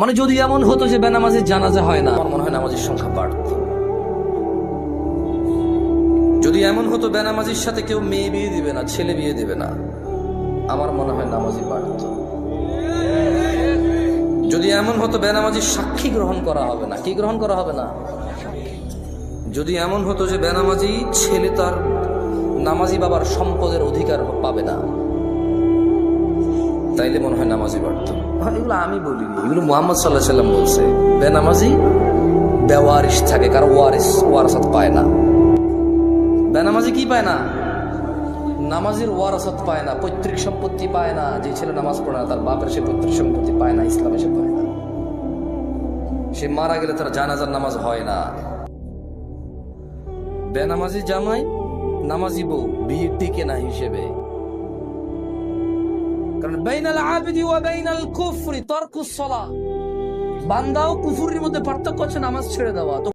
মানে যদি এমন হতো যে বেনামাজির জানাজা হয় না, আমার মনে হয় নামাজের সংখ্যা বাড়ত। যদি এমন হতো বেনামাজির সাথে কেউ মেয়ে বিয়ে দিবে না, ছেলে বিয়ে দিবে না, আমার মনে হয় নামাজি বাড়ত। যদি এমন হতো বেনামাজির সাক্ষী গ্রহণ করা হবে না, কি গ্রহণ করা হবে না? যদি এমন হতো যে বেনামাজি ছেলে তার নামাজি বাবার সম্পদের অধিকার পাবে না তাইলে মনে হয় নামাজি বাড়ত হ্যাঁ, এগুলো আমি বলিনি। এগুলো মোহাম্মদ সাল্লাহ সাল্লাম বলছে বেনামাজি বেওয়ারিস থাকে কারও ওয়ারিস ওয়ারাসাত পায় না। বেনামাজি কি পায় না? নামাজের ওয়ারাসাত পায় না পৈতৃক সম্পত্তি পায় না যে ছেলে নামাজ পড়ে না তার বাপের সে পৈতৃক সম্পত্তি পায় না ইসলামে সে পায় না। সে মারা গেলে তার জানাজার নামাজ হয় না। বেনামাজি জামাই নামাজি বউ বিয়ে টিকে না হিসেবে। কারণ কুফুরির মধ্যে পার্থক্য আছে নামাজ ছেড়ে দেওয়া।